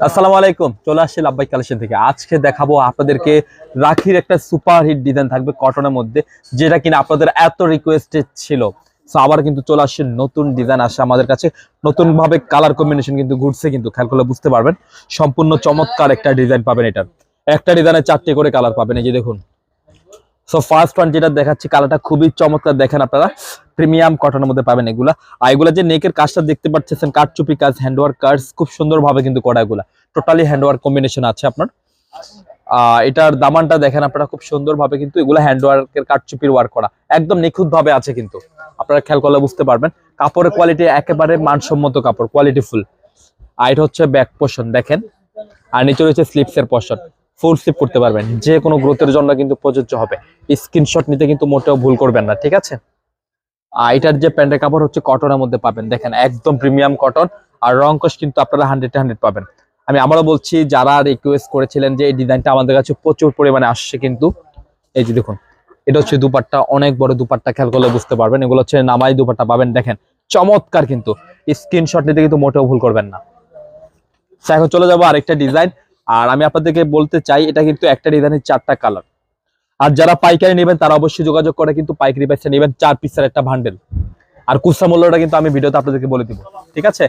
আসসালামু আলাইকুম, চলে আসছি লাভবাই কালেকশন থেকে। আজকে দেখাবো আপনাদেরকে রাখির একটা সুপার হিট ডিজাইন থাকবে কটনের মধ্যে, যেটা কিনা আপনাদের এত রিকোয়েস্টেড ছিল। সো আবার কিন্তু চলে আসছে নতুন ডিজাইন আসে আমাদের কাছে। নতুন ভাবে কালার কম্বিনেশন কিন্তু ঘুরছে কিন্তু, খেয়াল করলে বুঝতে পারবেন। সম্পূর্ণ চমৎকার একটা ডিজাইন পাবেন এটার একটা ডিজাইনে চারটে করে কালার পাবেন, এই যে দেখুন। সো ফার্স্ট ওয়ান যেটা দেখাচ্ছি, কালারটা খুবই চমৎকার দেখেন আপনারা। প্রিমিয়াম কটনের মধ্যে পাবেন এগুলা। আর এগুলা যে নেকের কাজটা দেখতে পাচ্ছেন, কাঠচুপি কাজ হ্যান্ডওয়ার্ক কাজ খুব সুন্দরভাবে কিন্তু করা এগুলা। টোটালি হ্যান্ডওয়ার্ক কম্বিনেশন আছে আপনার। এটার দামানটা দেখেন আপনারা, খুব সুন্দরভাবে কিন্তু এগুলো হ্যান্ডওয়ার্কের কাঠচুপির ওয়ার্ক করা। একদম নিখুঁত ভাবে আছে কিন্তু। আপনারা খেয়াল করলে বুঝতে পারবেন। কাপড়ের কোয়ালিটি একেবারে মানসম্মত কাপড় কোয়ালিটি ফুল আর এটা হচ্ছে ব্যাক পোর্শন দেখেন। আর নিচে রয়েছে স্লিপস এর পোর্শন ফুল স্লিপ করতে পারবেন। যে কোনো গ্রোথের জন্য কিন্তু প্রযোজ্য হবে। স্ক্রিনশট নিতে কিন্তু মোটেও ভুল করবেন না, ঠিক আছে? এটার যে প্যান্টের কাপড় হচ্ছে কটনের মধ্যে পাবেন। দেখেন, একদম প্রিমিয়াম কটন আর রং কস কিন্তু আপনারা হান্ড্রেড হান্ড্রেড পাবেন। আমি আবারও বলছি, যারা রিকোয়েস্ট করেছিলেন যে এই ডিজাইনটা আমাদের কাছে প্রচুর পরিমাণে আসছে কিন্তু, এই যে দেখুন, এটা হচ্ছে দুপাট্টা, অনেক বড় দুপাট্টা, খেয়াল করলে বুঝতে পারবেন। এগুলো হচ্ছে নামাই দুপাট্টা পাবেন। দেখেন, চমৎকার কিন্তু। স্ক্রিনশট নিতে কিন্তু মোটেও ভুল করবেন না। এখন চলে যাব আরেকটা ডিজাইন আর আমি আপনাদেরকে বলতে চাই, এটা কিন্তু একটা ডিজাইনের চারটা কালার। আর যারা পাইকারি নেবেন, তারা অবশ্যই যোগাযোগ করে কিন্তু পাইকারি পয়সা নেবেন, চার পিসের একটা ভান্ডেল আর কুসা মূল্যটা কিন্তু আমি ভিডিওতে আপনাদেরকে বলে দিব, ঠিক আছে?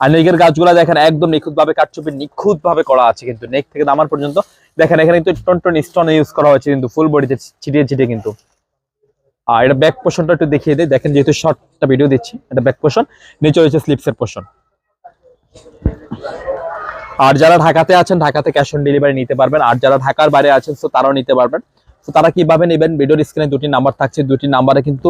আর নেকের গাছগুলো দেখেন, একদম নিখুঁত ভাবে কাটচুপি নিখুঁত ভাবে করা আছে কিন্তু, নেক থেকে নামার পর্যন্ত। দেখেন, এখানে কিন্তু টন টন স্টোন ইউজ করা হয়েছে কিন্তু ফুল বডিতে ছিটিয়ে ছিটিয়ে কিন্তু। আর এটা ব্যাক পোর্শনটা একটু দেখিয়ে দিই। দেখেন, যেহেতু শর্টটা ভিডিও দিচ্ছি, এটা ব্যাক পোর্শন নিচে রয়েছে স্লিপসের পোর্শন আর যারা ঢাকাতে আছেন, ঢাকাতে ক্যাশ অন ডেলিভারি নিতে পারবেন। আর যারা ঢাকার বাইরে আছেন তো তারাও নিতে পারবেন। তো তারা কীভাবে নেবেন? ভিডিওর স্ক্রিনে দুটি নাম্বার থাকছে। দুটি নাম্বারে কিন্তু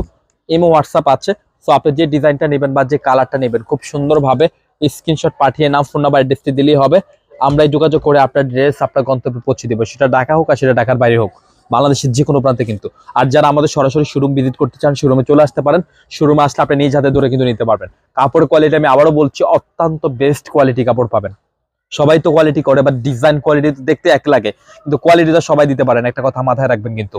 ইমো হোয়াটসঅ্যাপ আছে। তো আপনি যে ডিজাইনটা নেবেন বা যে কালারটা নেবেন, খুব সুন্দরভাবে স্ক্রিনশট পাঠিয়ে নাম ফোন নাম্বার অ্যাড্রেসটি দিলেই হবে। আমরাই যোগাযোগ করে আপনার ড্রেস আপনার গন্তব্যে পৌঁছে দেবো। সেটা ঢাকা হোক আর সেটা ঢাকার বাইরে হোক। বাংলাদেশের যে কোনো প্রান্তে কিন্তু। আর যারা আমাদের সরাসরি শোরুম ভিজিট করতে চান শোরুমে চলে আসতে পারেন। শোরুমে আসলে আপনি নিজ হাতে ধরে কিন্তু নিতে পারবেন। কাপড়ের কোয়ালিটি আমি আবারও বলছি, অত্যন্ত বেস্ট কোয়ালিটি কাপড় পাবেন। সবাই তো কোয়ালিটি করে বা ডিজাইন কোয়ালিটি দেখতে এক লাগে। কিন্তু কোয়ালিটিটা সবাই দিতে পারেন একটা কথা মাথায় রাখবেন কিন্তু।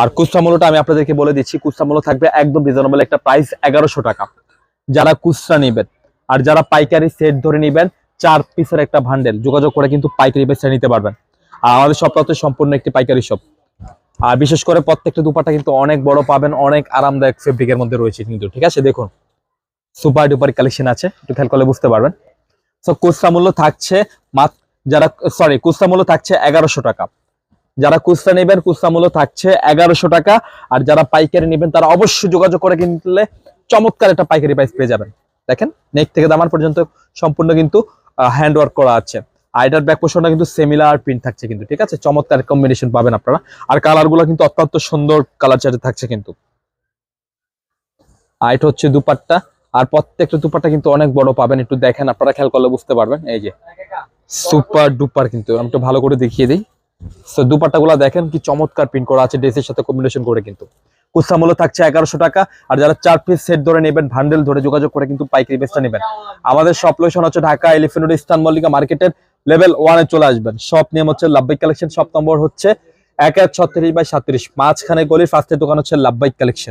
আর কুচরা মূল্যটা আমি আপনাদেরকে বলে দিচ্ছি কুচরা মূল্য থাকবে একদম রিজনেবল একটা প্রাইস এগারোশো টাকা। যারা কুচরা নেবেন আর যারা পাইকারি সেট ধরে নেবেন, চার পিসের একটা ভান্ডেল যোগাযোগ করে কিন্তু পাইকারি বেচে নিতে পারবেন। আর আমাদের শপটা হচ্ছে সম্পূর্ণ একটি পাইকারি শপ আর বিশেষ করে প্রত্যেকটা দুপাটা কিন্তু অনেক বড় পাবেন, অনেক আরামদায়ক ফেব্রিকের মধ্যে রয়েছে কিন্তু, ঠিক আছে? দেখুন। সুপার ডুপার কালেকশন আছে, একটু খেয়াল করলে বুঝতে পারবেন। সো খুচরা মূল্য থাকছে যারা সরি খুচরা মূল্য থাকছে এগারোশো টাকা। যারা খুচরা নেবেন, খুচরা মূল্য থাকছে এগারোশো টাকা। আর যারা পাইকারি নেবেন, তারা অবশ্যই যোগাযোগ করে কিনলে চমৎকার একটা পাইকারি প্রাইস পেয়ে যাবেন। দেখেন নেক থেকে দামান পর্যন্ত সম্পূর্ণ কিন্তু হ্যান্ড ওয়ার্ক করা আছে। এটার ব্যাক পোর্শনটা কিন্তু সেমিলার প্রিন্ট থাকছে কিন্তু, ঠিক আছে? চমৎকার কম্বিনেশন পাবেন আপনারা। আর কালারগুলো কিন্তু অত্যন্ত সুন্দর কালার চার্টে থাকছে কিন্তু। আর এটা হচ্ছে দুপাট্টা। আর প্রত্যেকটা দুপাট্টা কিন্তু অনেক বড় পাবেন, একটু দেখেন, আপনারা খেয়াল করলে বুঝতে পারবেন। এই যে, সুপার ডুপার কিন্তু, আমি একটু ভালো করে দেখিয়ে দিই। দুপাট্টা গুলা দেখেন কি চমৎকার প্রিন্ট করা আছে ড্রেসের সাথে কম্বিনেশন করে কিন্তু। কুস্তা মূল্য থাকছে এগারোশো টাকা, আর যারা চার পিস সেট ধরে নেবেন ভান্ডেল ধরে যোগাযোগ করে কিন্তু পাইকারি বেচটা নেবেন। আমাদের সব লোকেশন হচ্ছে ঢাকা এলিফেন্ট ইস্টার্ন মল্লিকা মার্কেটের লেভেল ওয়ানে চলে আসবেন। সব নিয়ম হচ্ছে লাভবাইক কালেকশন সব নম্বর হচ্ছে এক এক ছত্রিশ বাই সাতত্রিশ মাঝখানে গলির ফার্স্টের দোকান হচ্ছে লাভবাইক কালেকশন